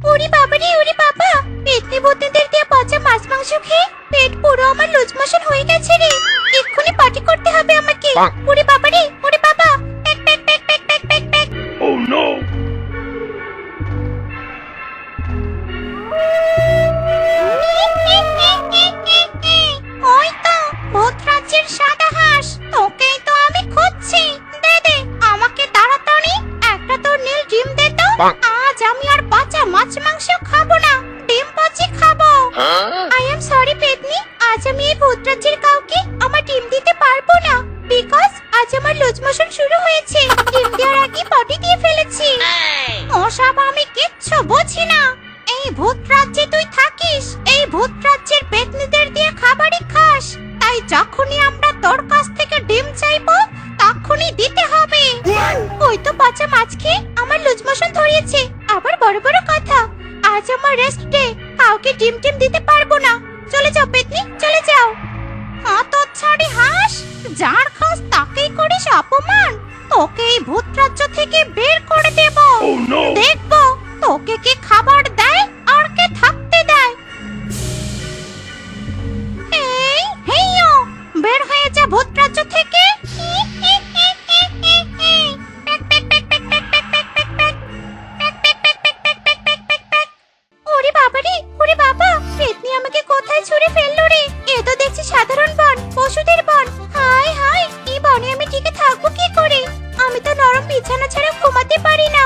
ওরে বাবা রে ওরে বাবা! পেটনি ভূতনিদের দিয়ে পচা মাছ মাংস খেয়ে পেট পুরো আমার লুজমোশন হয়ে গেছে রে। এক্ষুনি পার্টি করতে হবে আমাকে। ওরে বাবা রে বুঝি না। এই ভূত রাজ্যে তুই থাকিস, এই ভূত রাজ্যের পেতনিদের দিয়ে খাবারই খাস। তাই যখনই আমরা তোর কাছ থেকে ডিম চাইব, তখনই দিতে হবে। ওই তো বাচ্চা মাছ খেয়ে আমার লুজ মোশন ধরিয়েছে। আবার বড় বড় কথা, আজ আমার রেস্ট ডে কাউকে ডিম টিম দিতে পারব না। চলে যাও পেতনি চলে যাও। অত ছাড়ি হাঁস, যার বাবারে, ওরে বাবা, পেতনি আমাকে কোথায় ছুঁড়ে ফেলল রে? এ তো দেখছি সাধারণ বন, পশুদের বন। হায় হায়, এই বনে আমি টিকে থাকব কি করে? আমি তো নরম বিছানা ছাড়া ঘুমাতে পারি না।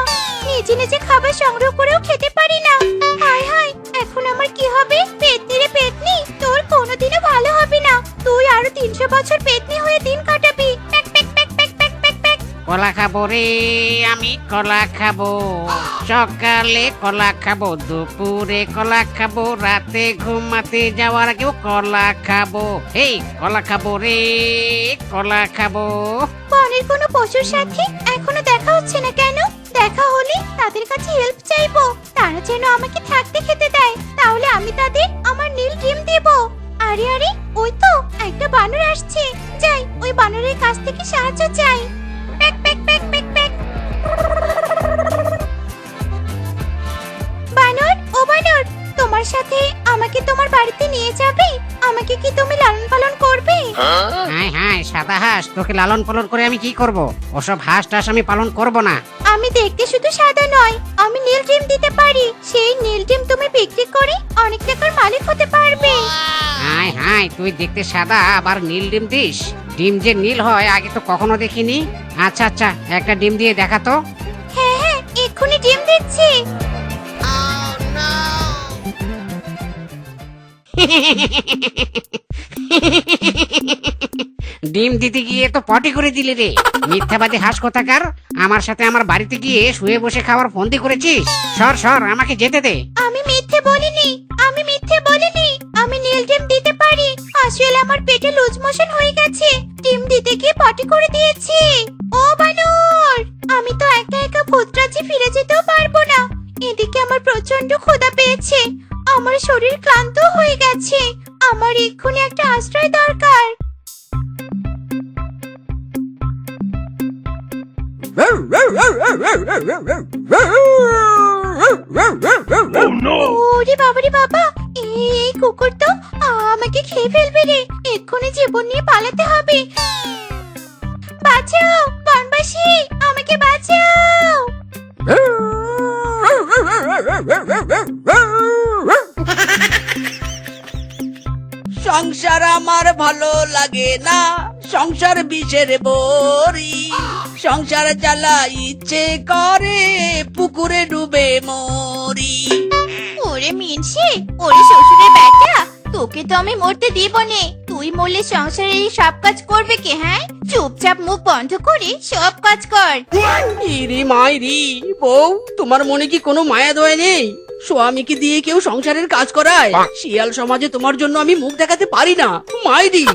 নিজে নিজে খাবার সংগ্রহ করেও খেতে পারি না। হায় হায়, এখন আমার কি হবে? পেতনি রে পেতনি, তোর কোনোদিনও ভালো হবে না। তুই আরও তিনশো বছর পেতনি হয়ে দিন কাটাবি। প্যাক প্যাক প্যাক প্যাক প্যাক প্যাক প্যাক। খাব রে। আমি কলা খাব। সকালে কলা খাব, দুপুরে কলা খাব, রাতে ঘুমাতে যাওয়ার আগেও কলা খাব। এই কলা খাব রে, কলা খাব। বনের কোনো পশুর সাথে এখনও দেখা হচ্ছে না কেন? দেখা হলে তাদের কাছে হেল্প চাইব। তারা যেন আমাকে থাকতে খেতে দেয়, তাহলে আমি তাদের আমার নীল ডিম দেব। আরে আরে, ওই তো, একটা বানর আসছে। যাই, ওই বানরের কাছ থেকে সাহায্য চাই। আমাকে কি তুমি লালন পালন করবে? হাই হাই সাদা হাঁস তোকে লালন পালন করে আমি কি করব? ওসব হাঁস টাস আমি পালন করব না। আমি দেখতে শুধু সাদা নয় আমি নীল ডিম দিতে পারি। সেই নীল ডিম তুমি বিক্রি করে অনেক টাকার মালিক হতে পারবে। হাই হাই তুই দেখতে সাদা আবার নীল ডিম দিস? ডিম যে নীল হয় আগে তো কখনো দেখিনি। আচ্ছা আচ্ছা একটা ডিম দিয়ে দেখা তো। হ্যাঁ হ্যাঁ এক্ষুনি ডিম দিচ্ছি। ডিম দিতে গিয়ে তো পটি করে দিলি রে। মিথ্যাবাদী হাঁস কোথাকার আমার সাথে আমার বাড়িতে গিয়ে শুয়ে বসে খাওয়ার ফন্দি করেছিস? সর সর, আমাকে যেতে দে। আমি মিথ্যে বলিনি, আমি মিথ্যে বলিনি, আমি নীল ডিম দিতে পারি। আসলে আমার পেটে লুজ মোশন হয়ে গেছে, ডিম দিতে গিয়ে পটি করে দিয়েছি। ও বানর, আমি তো একা একা ভূতরাজ্যে ফিরে যেতেও পারব না। এদিকে আমার প্রচণ্ড ক্ষুধা পেয়েছে আমার শরীর ক্লান্ত হয়ে গেছে। আমার এক্ষুনি একটা আশ্রয় দরকার। Oh! ওরে বাবারে বাবা এই কুকুর তো আমাকে খেয়ে ফেলবে রে। এক্ষুনি জীবন নিয়ে পালাতে হবে। বাঁচাও বনবাসী আমাকে বাঁচাও। সংসার আমার ভালো লাগে না। সংসার বিষের বড়ি। সংসার জ্বালা ইচ্ছে করে পুকুরে ডুবে মরি। ওরে মিনসি ওরে শ্বশুরের বেটা তোকে তো আমি মরতে দিব নে। তুই মরলে সংসারে এই সব কাজ করবে কে হ্যাঁ? চুপচাপ মুখ বন্ধ করে সব কাজ কর। ইরি মাইরি বউ তোমার মনে কি কোনো মায়া দয়া নেই? স্বামীকে দিয়ে কেউ সংসারের কাজ করায়? শিয়াল সমাজে তোমার জন্য আমি মুখ দেখাতে পারি না। মাইরি!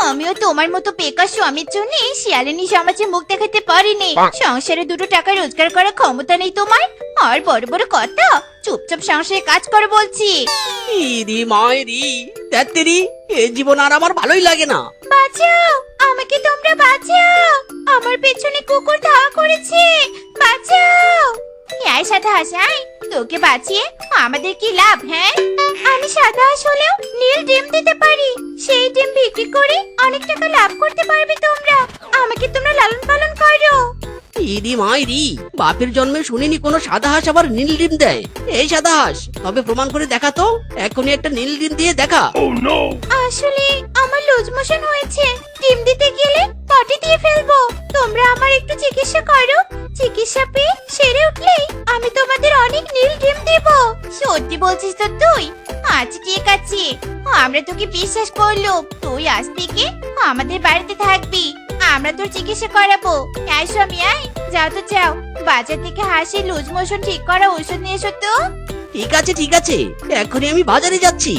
আমিও তোমার মতো বেকার স্বামীর জন্য শিয়ালিনী সমাজে মুখ দেখাতে পারিনি। সংসারে দুটো টাকা রোজগার করার ক্ষমতা নেই তোমার? আর বড় বড় কথা চুপচাপ সংসারে কাজ করো বলছি। ইরি মাইরি তেত্তেরি এ জীবন আর আমার ভালোই লাগে না। বাঁচাও আমাকে তোমরা বাঁচাও। আমার পেছনে কুকুর ধাওয়া করেছে। বাঁচাও। এই সাদা হাঁস আয় তোকে বাঁচিয়ে আমাদের কি লাভ হ্যাঁ? আমি সাদা হাঁস হলেও নীল ডিম দিতে পারি সেই ডিম বিক্রি করে অনেক টাকা লাভ করতে পারবে তোমরা। আমাকে তোমরা লালন পালন করো। ইরি মাইরি বাপের জন্মে শুনিনি কোনো সাদা হাঁস আবার নীল ডিম দেয়। এই সাদা হাঁস তবে প্রমাণ করে দেখা তো এখনই একটা নীল ডিম দিয়ে দেখা। Oh আসলে আমার লুজ মোশন হয়েছে ডিম দিতে গেলে পটি দিয়ে ফেলব। তোমরা আমার একটু চিকিৎসা করো চিকিৎসা পেয়ে সেরে উঠলেই আমি তোমাদের অনেক নীল ডিম দেব। সত্যি বলছিস তো তুই? আচ্ছা ঠিক আছে। আমরা তোকে বিশ্বাস করল তুই আজ থেকে আমাদের বাড়িতে থাকবি। আমরা তোর চিকিৎসা করাবো। আয় স্বামী, আয়। যাও তো, যাও। বাজার থেকে হাসি, লুজ মোশন ঠিক করা ওষুধ নিয়ে এসো তো। ঠিক আছে ঠিক আছে। এখনই আমি বাজারে যাচ্ছি।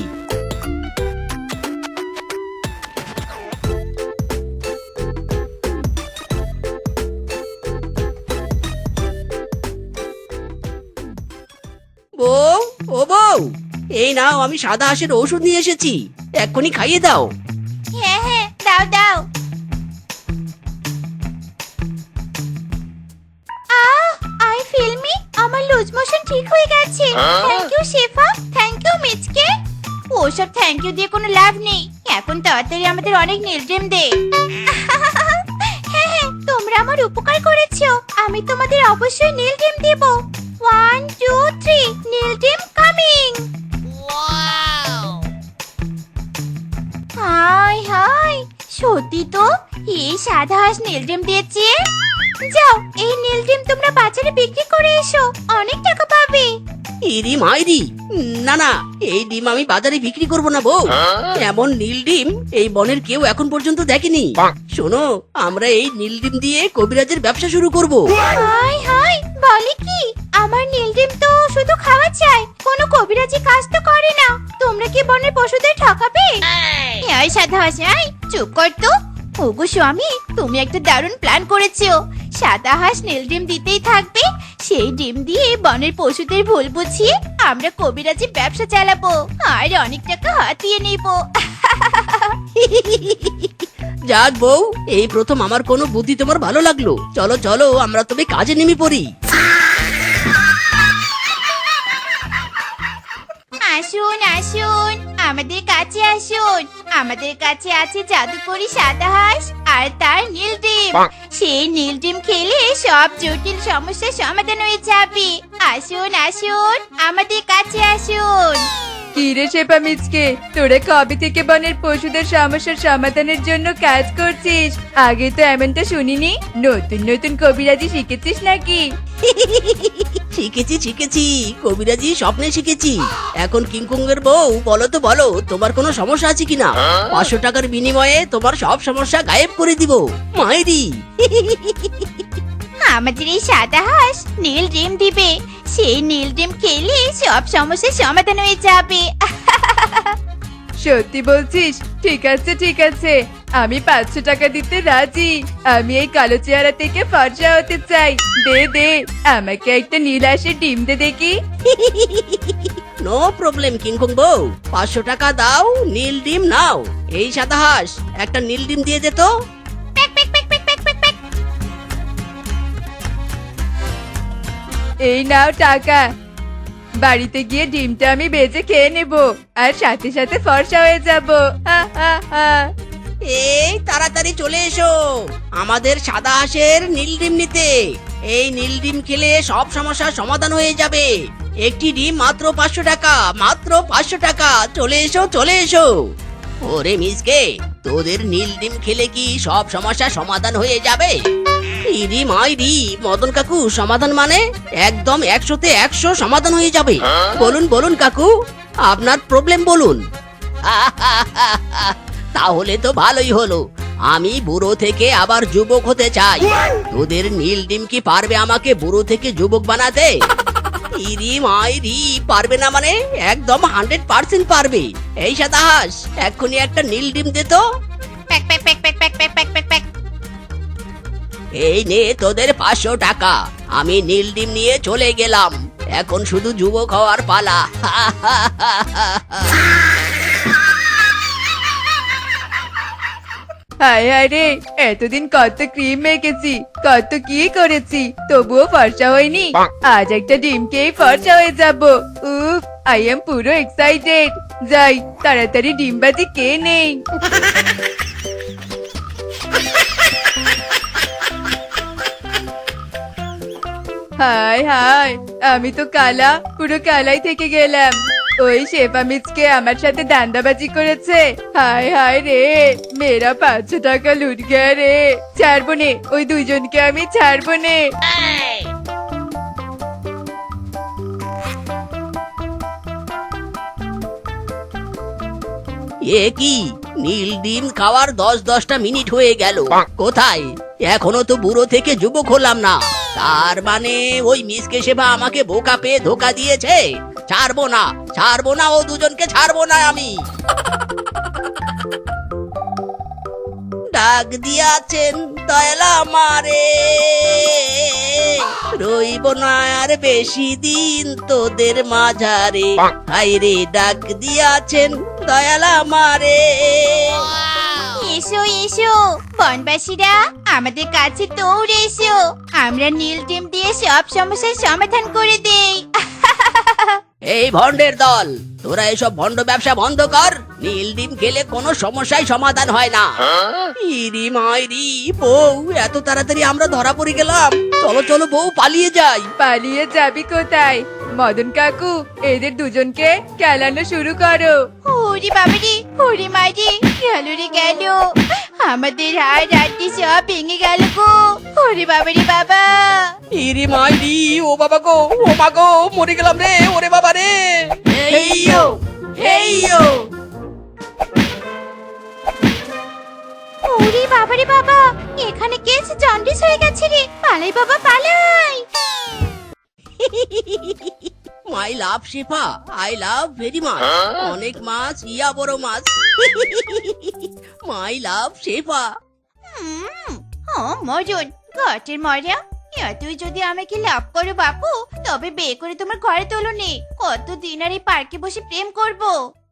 এই নাও আমি সাদা হাঁসের ওষুধ নিয়ে এসেছি। এক্ষুনি খাইয়ে দাও। হ্যাঁ হ্যাঁ দাও দাও। আহ আই ফিল মি আমার লুজ মোশন ঠিক হয়ে গেছে? Thank you Shefa. Thank you মিচকে। ওসব থ্যাংক ইউ দিয়ে কোনো লাভ নেই। এখন তাড়াতাড়ি আমাদের অনেক নীলড্রিম দে। হ্যাঁ হ্যাঁ তোমরা আমার উপকার করেছ। আমি তোমাদের অবশ্যই নীলড্রিম দেব। ওয়ান টু থ্রি নীলড্রিম কামিং হাই হাই সত্যি তো এই সাদা হাঁস নীলড্রিম দিয়েছে। যাও এই নীলড্রিম তোমরা বাজারে বিক্রি করে এসো অনেক টাকা পাবে। ইরি মাইরি না না এই ডিম আমি বাজারে বিক্রি করব না বউ। এমন নীল ডিম এই বনের কেউ এখন পর্যন্ত দেখেনি। শোনো আমরা এই নীল ডিম দিয়ে কবিরাজের ব্যবসা শুরু করব। হাই হাই বলে কি? এই সাদা হাঁস। আই চুপ কর তো। ওগো স্বামী তুমি একটা দারুণ প্ল্যান করেছ। সাদা হাঁস নীল ডিম দিতেই থাকবে। সেই ডিম দিয়ে বনের পশুদের ভুল বুঝিয়ে আমরা কবিরাজি ব্যবসা চালাবো। আর অনেক টাকা হাতিয়ে নেব। যাক বউ এই প্রথম আমার কোনো বুদ্ধি তোমার ভালো লাগল। চলো চলো আমরা তবে কাজে নেমে পড়ি। আসুন আসুন। আমাদের কাছে আসুন। আমাদের কাছে আছে জাদুকরি সাদা হাঁস আর তার নীল ডিম। সেই নীল ডিম খেলে সব জটিল সমস্যার সমাধান হয়ে যাবে। আসুন আসুন আমাদের কাছে আসুন। কি রে শেপা মিচকে তোরা কবে থেকে বনের পশুদের সমস্যার সমাধানের জন্য কাজ করছিস? আগে তো এমনটা শুনিনি। নতুন নতুন কবিরাজি শিখেছিস নাকি? শিখেছি শিখেছি। কবিরাজি স্বপ্নে শিখেছি। এখন কিংকুঙ্গের বউ, বলো তো, বলো, তোমার কোনো সমস্যা আছে কিনা? পাঁচশো টাকার বিনিময়ে তোমার সব সমস্যা গায়েব করে দিব। মাইরি। আমাদের এই সাদা হাঁস নীল ডিম দিবে। সেই নীল ডিম খেলে সব সমস্যার সমাধান হয়ে যাবে। সত্যি বলছিস? ঠিক আছে ঠিক আছে। আমি পাঁচশো টাকা দিতে রাজি। আমি এই কালো চেহারা থেকে ফর্সা হতে চাই। দে দে আমাকে একটা নীল হাঁসের ডিম দে দেখি। নো প্রবলেম কিংকুং বউ। পাঁচশো টাকা দাও নীল ডিম নাও। এই সাদা হাঁস একটা নীল ডিম দিয়ে দে তো। প্যাক প্যাক প্যাক প্যাক প্যাক প্যাক প্যাক এই নাও টাকা। বাড়িতে গিয়ে ডিমটা আমি বেজে খেয়ে নেব। আর সাথে সাথে ফর্সা হয়ে যাব। এই, তাড়াতাড়ি চলে এসো। আমাদের সাদা হাঁসের নীল ডিম নিতে। এই নীল ডিম খেলে সব সমস্যার সমাধান হয়ে যাবে। একটি ডিম মাত্র পাঁচশো টাকা, মাত্র পাঁচশো টাকা। চলে এসো চলে এসো। ওরে মিসকে, তোদের নীল ডিম খেলে কি সব সমস্যার সমাধান হয়ে যাবে? ইরি মাইরি মদন কাকু সমাধান মানে? একদম একশোতে একশো সমাধান হয়ে যাবে। হ্যাঁ? বলুন বলুন কাকু আপনার প্রবলেম বলুন। তাহলে তো ভালোই হলো। আমি বুড়ো থেকে আবার যুবক হতে চাই। তোদের নীল ডিম কি পারবে আমাকে বুড়ো থেকে যুবক বানাতে? ইরি মাই রি পারবে না মানে? একদম হান্ড্রেড পার্সেন্ট পারবে। এই সাতাহাস এক্ষুনি একটা নীল ডিম দে তো। প্যাক প্যাক প্যাক প্যাক প্যাক প্যাক এই নে তোদের পাঁচশো টাকা। আমি নীল ডিম নিয়ে চলে গেলাম। এখন শুধু যুবক হওয়ার পালা। হায় হায় রে এতদিন কত ক্রিম মেখেছি কত কি করেছি তবুও ফর্সা হয়নি। আজ একটা ডিম খেয়ে ফর্সা হয়ে যাব। উফ আই এম পুরো এক্সাইটেড যাই তাড়াতাড়ি ডিম বাজি কে নেই। হাই হাই আমি তো কালা পুরো কালাই থেকে গেলাম। ওই শেফা মিচকে আমার সাথে দান্দাবাজি করেছে। হাই হাই রে মেয়েরা পাঁচশো টাকা লুট গেয়া রে। ছাড়বো নে ওই দুইজনকে আমি ছাড়বো নে। এ কি? নীল ডিম খাওয়ার দশ দশটা মিনিট হয়ে গেল। কোথায়? এখনও তো বুড়ো থেকে যুবক হলাম না। তার মানে ওই মিসকে সেবা আমাকে বোকা পেয়ে ধোকা দিয়েছে? ছাড়বো না ছাড়বো না ও দুজনকে ছাড়বো না আমি। ডাক দিয়াছেন দয়ালা মারে রইব না আর বেশি দিন তোদের মাঝারে। হাইরে ডাক দিয়াছেন দয়ালা মারে এসো এসো। বনবাসীরা আমাদের কাছে দৌড়ে এসো। আমরা নীল টিম দিয়ে সব সমস্যার সমাধান করে দেই। এই ভন্ডের দল তোরা এসব ভন্ড ব্যবসা বন্ধ কর। নীল ডিম খেলে কোনো সমস্যাই সমাধান হয় না। ইরি মাইরি বউ এত তাড়াতাড়ি আমরা ধরা পড়ে গেলাম। চলো চলো বউ পালিয়ে যাই। পালিয়ে যাবি কোথায়? মদন কাকু এদের দুজনকে খেলানো শুরু করো। ওরে বাবারে ওরে মারি গেল রে গেল। আমাদের হাড় রাত্রি সব ভেঙে গেল গো। ওরে বাবারে বাবা। ইরি মাইরি ও বাবা গো ও মা গো মরে গেলাম রে ওরে বাবা রে। হেইয়ো হেইয়ো ওরে বাবারে বাবা এখানে কেস জন্ডিস হয়ে গেছে রে। পালাই বাবা পালাই। মাই লাভ শেফা আই লাভ ভেরি মাছ অনেক মাছ ইয়া বড় মাছ। মাই লাভ শেফা হুম, ও মরণ ঘটের মরা তুই যদি আমাকে লাভ করো বাপু তবে বিয়ে করে তোমার ঘরে তোলো নে। কত দিন আর এই পার্কে বসে প্রেম করব।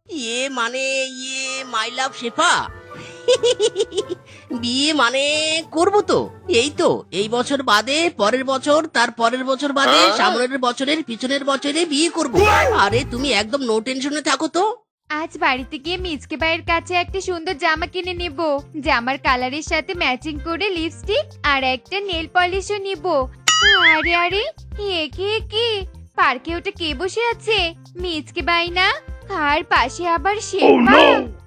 ইয়ে মানে ইয়ে মাই লাভ শেফা বিয়ে মানে করব তো। এই তো এই বছর বাদে পরের বছর তার পরের বছর বাদে সামনের বছরের পিছনের বছরে বিয়ে করব। আরে তুমি একদম নো টেনশনে থাকো তো। আজ বাড়িতে গিয়ে মিচকে ভাইয়ের কাছে একটা সুন্দর জামা কিনে নেব। জামার কালারের সাথে ম্যাচিং করে লিপস্টিক আর একটা নেল পলিশও নিব। আরে আরে একে কি পার্কে ওটা কে বসে আছে? মিচকে ভাই না? আর পাশে আবার Oh no!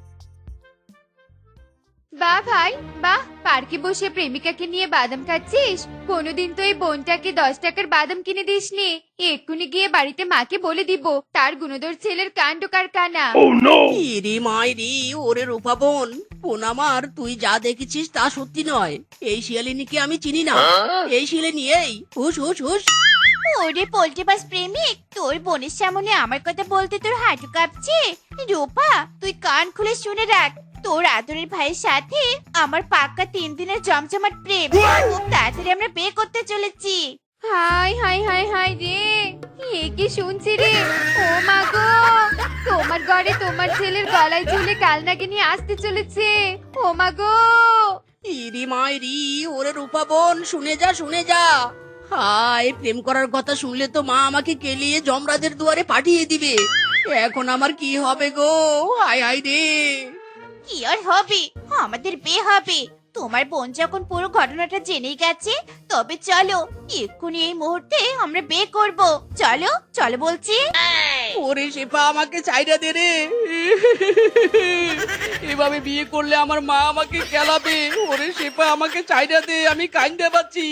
বাহ ভাই বাহ পার্কে বসে প্রেমিকাকে নিয়ে বাদাম খাচ্ছিস? কোনোদিন তো এই বোনটাকে দশ টাকার বাদাম কিনে দিসনি। এক্ষুনি গিয়ে বাড়িতে মাকে বলে দিব তার গুণদর ছেলের কাণ্ড কারখানা। ইরি মাইরি ওরে রূপা বোন বোন আমার তুই যা দেখেছিস তা সত্যি নয়। এই শিয়ালিনীকে আমি চিনি না। এই শিয়ালিনী এই হুস হুস হুস ওরে পোল্ট্রি বাস প্রেমিক তোর বোনের সামনে আমার কথা বলতে তোর হাঁটু কাঁপছে? রূপা তুই কান খুলে শুনে রাখ। তোর আদরের ভাইয়ের সাথে আমার পাক্কা তিন দিনের জমজমাট প্রেম। খুব তাড়াতাড়ি আমরা বিয়ে করতে চলেছি। হাই হাই হাই হাই রে। এ কি শুনছি রে? ও মা গো! তোমার ঘরে তোমার ছেলের গলায় ঝুলে কালনাকে নিয়ে আসতে চলেছে। ও মা গো! ইরি মাইরি ওরে রূপা বোন শুনে যা শুনে যা। হাই প্রেম করার কথা শুনলে তো মা আমাকে কেলিয়ে যমরাজের দুয়ারে পাঠিয়ে দিবে। এখন আমার কি হবে গো? হাই হাই রে। কি আর হবে? আমাদের বিয়ে হবে। তোমার বোন যখন পুরো ঘটনাটা জেনেই গেছে, তবে চলো, এক্ষুনি এই মুহূর্তে আমরা বিয়ে করব। চলো চলো বলছি। ওরে শেফা, আমাকে চাইরা দে রে। এভাবে বিয়ে করলে আমার মা আমাকে খেলাবে। ওরে শেফা, আমাকে চাইরা দে, আমি কাইন্দা পাচ্ছি।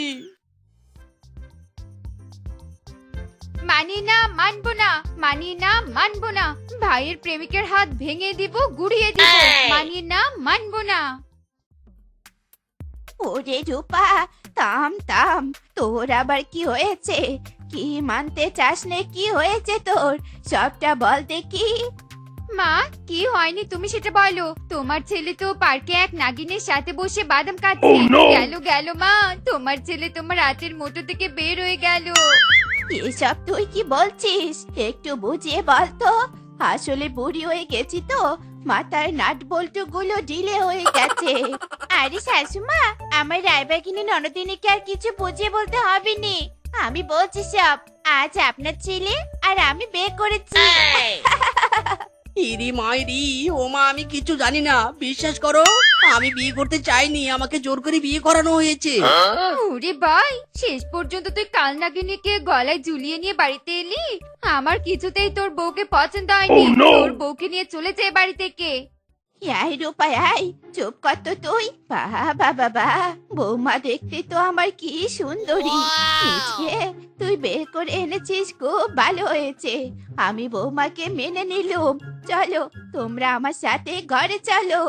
মানি না মানবো না মানি না মানবো না। ভাইয়ের প্রেমিকের হাত ভেঙে দিব গুড়িয়ে দিব। মানি না মানবো না। ওরে রূপা থাম থাম তোর আবার কি হয়েছে? কি মানতে চাস নে কি হয়েছে তোর? সবটা বল দেখি। মা কি হয়নি তুমি সেটা বলো। তোমার ছেলে তো পার্কে এক নাগিনের সাথে বসে বাদাম কাটছে। Oh! গেল গেল মা তোমার ছেলে তোমার রাতের মোটর থেকে বের হয়ে গেল। এসব তুই কি বলছিস? একটু বুঝিয়ে বল তো। আসলে বুড়ি হয়ে গেছি তো। মাথার নাট বল্টু গুলো ঢিলে হয়ে গেছে। আরে শাশুমা, আমার রায়বাগিনী ননদিনীকে আর কিছু বুঝিয়ে বলতে হবে নি আমি বলছি সব। আজ আপনার ছেলে আর আমি বিয়ে করেছি। ইরি মাইরি ও মা আমি কিছু জানি না। বিশ্বাস করো আমি বিয়ে করতে চাইনি আমাকে জোর করে বিয়ে করানো হয়েছে। ওরে ভাই শেষ পর্যন্ত তুই কাল নাগিনীকে গলায় ঝুলিয়ে নিয়ে বাড়িতে এলি? আমার কিছুতেই তোর বউকে পছন্দ হয়নি। Oh, তোর বউকে নিয়ে চলে যায় বাড়ি থেকে। এই রূপা এই চুপ কর তো তুই। বাবা বাবা বৌমা দেখতে তো আমার কি সুন্দরী। মিচকে, তুই বের করে এনেছিস খুব ভালো হয়েছে। আমি বৌমাকে মেনে নিলুম। চলো তোমরা আমার সাথে ঘরে চলো।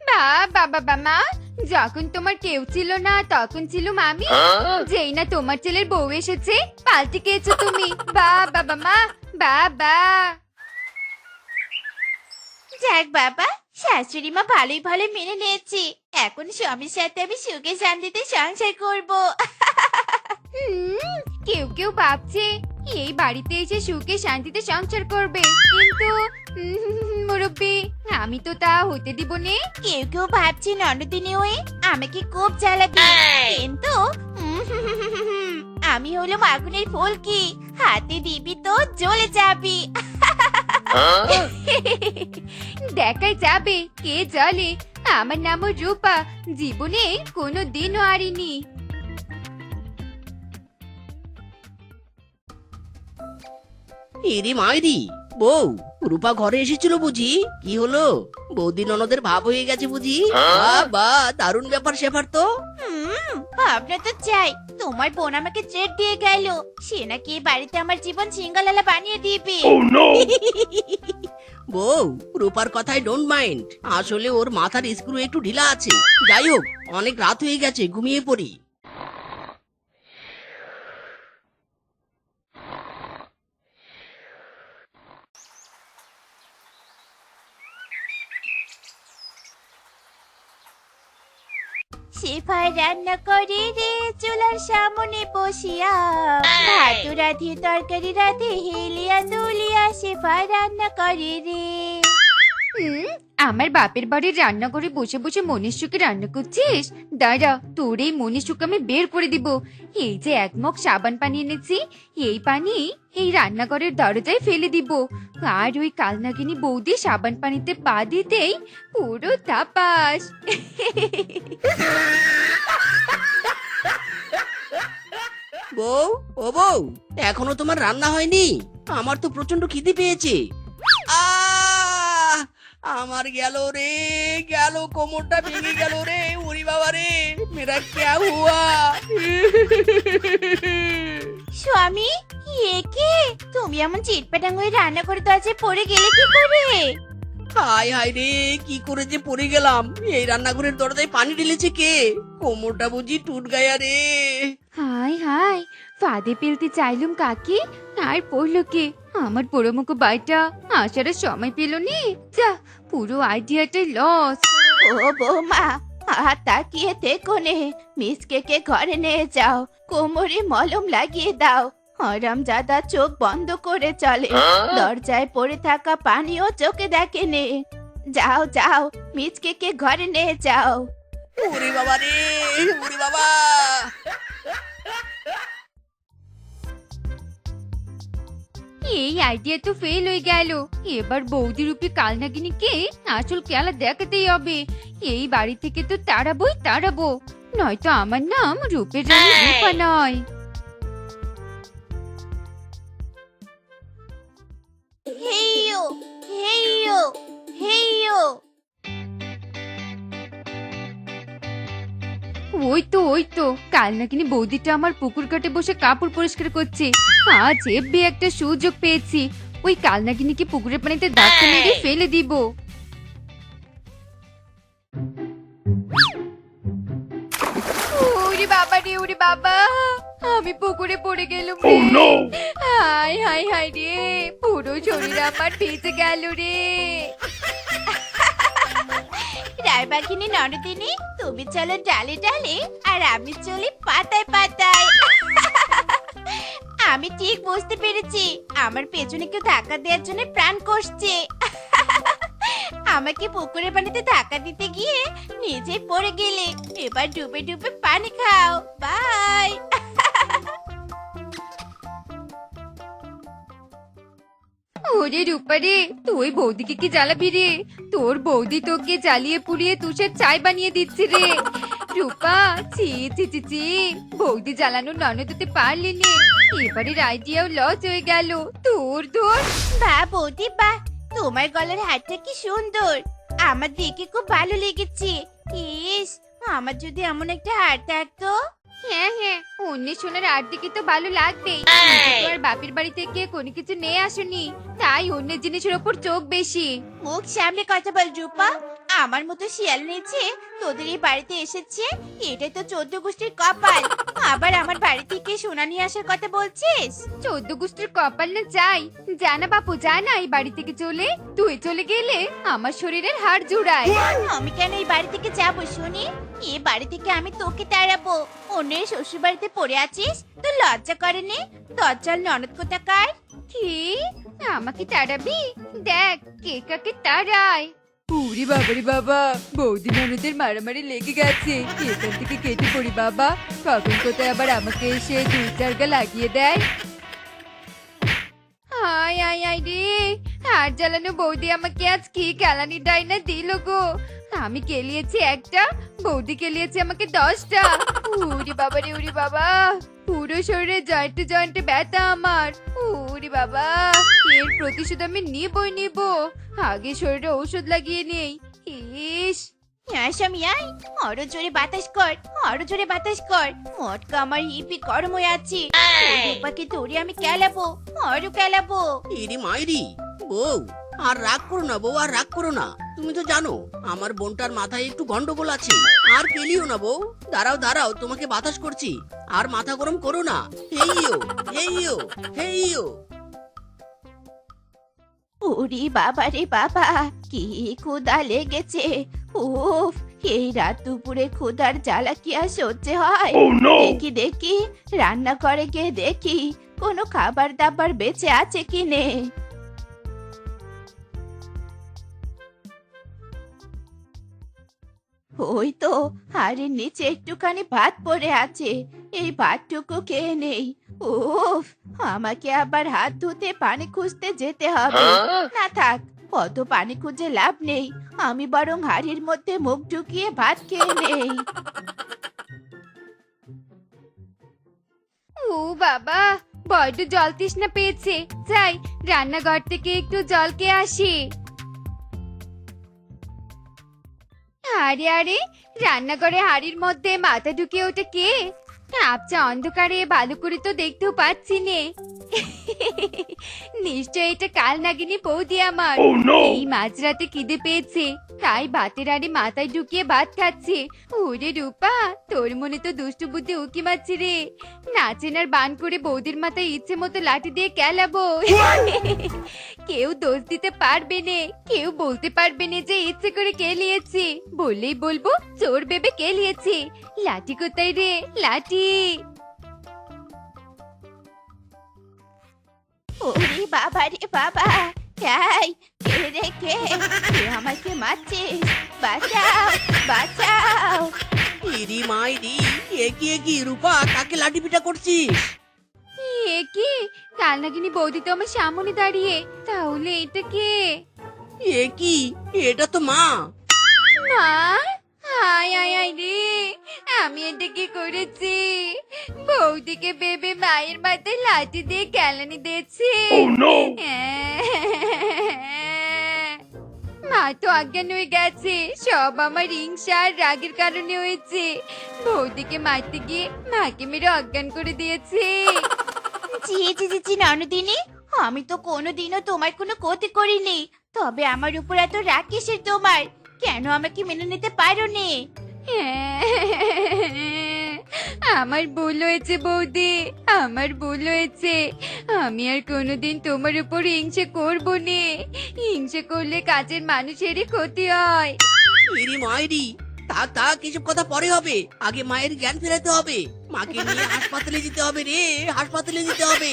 বা বাবা বামা যখন তোমার কেউ ছিল না তখন ছিল মামি যেই না তোমার ছেলের বউ এসেছে পাল্টে গেছো তুমি। বা বাবা মা বাবা যাক বাবা শাশুড়ি মা ভালোই ভালো মেনে নিয়েছি। এখন স্বামীর সাথে আমি সুখে শান্তিতে সংসার করব। হুম, কেউ কেউ ভাবছে এই বাড়িতে এসে সুখে শান্তিতে সংসার করবে। কিন্তু উম, মুরব্বি আমি তো তা হতে দিব নে। কেউ কেউ ভাবছে ননদিনী হয়ে আমাকে খুব জ্বালাবি। কিন্তু উম, আমি হলো আগুনের ফুলকি হাতে দিবি তো জ্বলে যাবি। দেখাই যাবে কে জলে আমার নামও রূপা, জীবনে কোনো দিনও হারিনি। এরে মাইরি বউ রূপা ঘরে এসেছিল বুঝি? কি হলো? বৌদি ননদের ভাব হয়ে গেছে বুঝি? বাহ বাহ দারুণ ব্যাপার স্যাপার তো। ভাবনা তো চাই। তোমার বোন আমাকে ট্রেড দিয়ে গেল। সে নাকি এই বাড়িতে আমার জীবন সিঙ্গালালা বানিয়ে দিবে। Oh! বউ রূপার কথায় ডোন্ট মাইন্ড আসলে ওর মাথার স্ক্রু একটু ঢিলা আছে। যাই হোক অনেক রাত হয়ে গেছে ঘুমিয়ে পড়ি। সেফাই রান্না করে রে চুলার সামনে বসিয়া। ভাত রাধি তরকারি রাধে হেলিয়া দুলিয়া সেফাই রান্না করে রে। হুম আমার বাপের বাড়ির রান্নাঘরে বসে বসে মনীষকে রান্না করছিস? দাঁড়া, তোর এই মনীষকে আমি বের করে দিব। এই যে এক মগ সাবান পানি এনেছি, এই পানি এই রান্নাঘরের দরজায় ফেলে দিব। আর ওই কালনাগিনী বৌদি সাবান পানিতে পা দিতেই পুরো তাপাস। বউ, ও বউ, এখনও তোমার রান্না হয়নি? আমার তো প্রচণ্ড খিদে পেয়েছে! আমার গেল রে গেল কোমরটা ভেঙে গেল রে উড়ি বাবা রে মেরা ক্যা হুয়া? স্বামী এ কে? তুমি এমন চিটপাটাং হয়ে রান্না করে দরজায় পড়ে গেলে কি করে? হাই হাই রে কি করে যে পড়ে গেলাম? এই রান্নাঘরের দরজায় পানি ঢেলেছে কে? কোমরটা বুঝি টুট গায়া রে। হাই হাই ফাঁদে পেলতে চাইলুম কাকি আর পড়ল কে আমার পোড়োমুখ বাইটা আসার সময় পেল নি যা পুরো আইডিয়াটাই লস ও বৌমা আর তাকিয়ে দেখো নে মিসকে কে ঘরে নিয়ে যাও কোমরে মলম লাগিয়ে দাও। হরাম জাদা চোখ বন্ধ করে চলে দরজায় পড়ে থাকা পানিও চোখে দেখে নে যাও যাও মিচকে কে ঘরে নিয়ে যাও। উড়ি বাবা রে উড়ি বাবা। এই আইডিয়া তো ফেল হয়ে গেল। এবার বৌদি রূপী কালনাগিনীকে আসল খেলা দেখাতেই হবে। এই বাড়ি থেকে তো তাড়াবোই তাড়াবো। নয়তো আমার নাম রূপের রানী রূপা নয়। হেইয়ো হেইয়ো ওই তো ওই তো কাল নাকিনি বৌদিটা আমার পুকুর কাটে বসে কাপড় পরিষ্কার করছে। আজ হেব্বি একটা সুযোগ পেয়েছি। ওই কাল নাকিনিকে পুকুরের পানিতে ধাক্কা মেরে ফেলে দিব। ওরে বাবা রে ওরে বাবা। আমি পুকুরে পড়ে গেলুম রে! হাই হাই হাই রে। পুরো শরীর আমার ভিজে গেল রে। রায়বাগিনী ননদিনী তুমি চলো ডালে ডালে আর আমি চলি পাতায় পাতায়। আমি ঠিক বুঝতে পেরেছি, আমার পেছনে কেউ ধাক্কা দেওয়ার জন্য প্রাণ কষছে। আমাকে পুকুরে পানিতে ধাক্কা দিতে গিয়ে নিচে পড়ে গেলে, এবার ডুবে ডুবে পানি খাও। বাই ওরে রূপারে, তুই বৌদিকে কি জ্বালাবি রে? তোর বৌদি তোকে জ্বালিয়ে পুড়িয়ে তুষের চাই বানিয়ে দিচ্ছে রে। রূপা, ছি ছি ছি ছি, বৌদি জ্বালানোর ননদতে পারলি নে। এবারে আইডিয়াও লস হয়ে গেল। তোর তোর বা বৌদি, বা, তোমার গলার হাতটা কি সুন্দর। আমার দেখে খুব ভালো লেগেছে। ইস, আমার যদি এমন একটা হার থাকতো? হ্যাঁ হ্যাঁ অন্যের সোনার আর দিকে তো ভালো লাগবেই। নিজে তো আর বাপের বাড়ি থেকে কোনো কিছু নিয়ে আসুনি। তাই অন্যের জিনিসের ওপর চোখ বেশি। মুখ সামনে কথা বল রূপা। আমার মতো শিয়াল নিয়েছে তোদের এই বাড়িতে এসেছে এটা তো চোদ্দ গোষ্ঠীর কপাল। আবার আমার বাড়ি থেকে সোনা নিয়ে আসার কথা বলছিস? চোদ্দ গোষ্ঠীর কপাল না চাই জানা বাপু জানা এই বাড়ি থেকে চলে। তুই চলে গেলে আমার শরীরের হাড় জুড়ায়। আমি কেন এই বাড়ি থেকে যাব শুনি? এই বাড়ি থেকে আমি তোকে তাড়াবো। অন্যের শ্বশুর বাড়িতে পড়ে আছিস? তো লজ্জা করেনি দজ্জাল ননদ কোথাকার। কি? আমাকে তাড়াবি? দেখ, কে কাকে তাড়ায়। উরি বাবারে বাবা, বৌদি ননদের মারামারি লেগে গেছে। এখান থেকে কেটে পড়ি বাবা। কখন কোথায় আবার আমাকে এসে দুই চারগা লাগিয়ে দেয়? হাই হাই হাই রে। হাড় জ্বালানো বৌদি আমাকে আজ কি কেলানি ডাইনা দিল গো? আমি কেলিয়েছি একটা, বৌদি কেলিয়েছে আমাকে দশটা। উরি বাবা রে উরি বাবা। পুরো শরীরে জয়েন্টে জয়েন্টে ব্যথা আমার। উরি বাবা, এর প্রতিশোধ আমি নিবই নিব। আগে শরীরে ঔষধ লাগিয়ে নেই। ইস। আসামি আয় আরও জোরে বাতাস কর আরও জোরে বাতাস কর। মটকা আমার হিপি গরম হয়ে আছে। রূপাকে ধরে আমি কেলাবো আরও কেলাবো ইরি মাইরি বউ আর রাগ করো না বউ আর রাগ করো না। তুমি তো জানো আমার বোনটার মাথায় একটু গন্ডগোল আছে। আর পেলিও না বউ। দাঁড়াও দাঁড়াও তোমাকে বাতাস করছি। আর মাথা গরম করো না। হেইও হেইও হেইও। ওরে বাবা রে বাবা কি ক্ষুদা লেগেছে। উফ এই রাত দুপুরে ক্ষুধার জ্বালা কি আর সহ্য হয়? Oh দেখি দেখি রান্না করে গিয়ে দেখি কোনো খাবার দাবার বেঁচে আছে কি ওই তো হাড়ের নিচে একটুখানি ভাত পড়ে আছে। এই ভাতটুকু খেয়ে নেই। উফ আমাকে আবার হাত ধুতে পানি খুঁজতে যেতে হবে। না থাক অত পানি খুঁজে লাভ নেই। আমি বরং হাড়ির মধ্যে মুখ ঢুকিয়ে ভাত খেয়ে নেই। ও বাবা বড্ড জল তৃষ্ণা পেয়েছে। যাই রান্নাঘর থেকে একটু জল কে আসি। আরে আরে রান্নাঘরে হাড়ির মধ্যে মাথা ঢুকিয়ে ওটা কে? আপচা অন্ধকারে ভালো করে তো দেখতেও পাচ্ছি নে। নিশ্চয় এটা কাল নাগিনী বৌদি আমার। Oh এই মাঝরাতে খিদে পেয়েছে তাই ভাতের আড়ে মাথায় ঢুকিয়ে ভাত খাচ্ছে। ওরে রূপা তোর মনে তো দুষ্টু বুদ্ধি উকি মারছি রে। নাচেনার বান করে বৌদির মাথায় ইচ্ছে মতো লাঠি দিয়ে কেলাবো কেউ দোষ দিতে পারবে নে কেউ বলতে পারবে না যে ইচ্ছে করে কেলিয়েছি বললেই বলব চোর ভেবে কেলিয়েছি লাঠি কোথায় রে? লাঠি! ওরে বাবা রে বাবা এই কে রে কে কে আমাকে মারছিস। বাঁচাও বাঁচাও। ইরি মাইরি একি একি রূপা কাকে লাঠি পিটা করছিস? এ কি? কাল নাগিনী বৌদি তো আমার সামনে দাঁড়িয়ে তাহলে এটা কে? এ কি? এটা তো মা। মা? হাই হাই হাই রে আমি এটা কি করেছি? বৌদিকে ভেবে মায়ের মাথায় লাঠি দিয়ে কেলানি দিয়েছি। Oh no! মা তো অজ্ঞান হয়ে গেছে সব আমার হিংসা আর রাগের কারণে হয়েছে। বৌদিকে মারতে গিয়ে মাকে মেরে অজ্ঞান করে দিয়েছে। জি জি জি জি ননদিনী আমি তো কোনোদিনও তোমার কোনো ক্ষতি করিনি। তবে আমার উপর এত রাগ কিসের তোমার? কেন আমাকে মেনে নিতে পারো নি আমার ভুল হয়েছে বৌদি আমার ভুল হয়েছে। আমি আর কোনোদিন তোমার উপর হিংসে করব নে হিংসে করলে কাজের মানুষেরই ক্ষতি হয়। ইরি মাইরি থাক থাক এসব কথা পরে হবে? আগে মায়ের জ্ঞান ফেরাতে হবে। মাকে নিয়ে হাসপাতালে যেতে হবে রে হাসপাতালে যেতে হবে।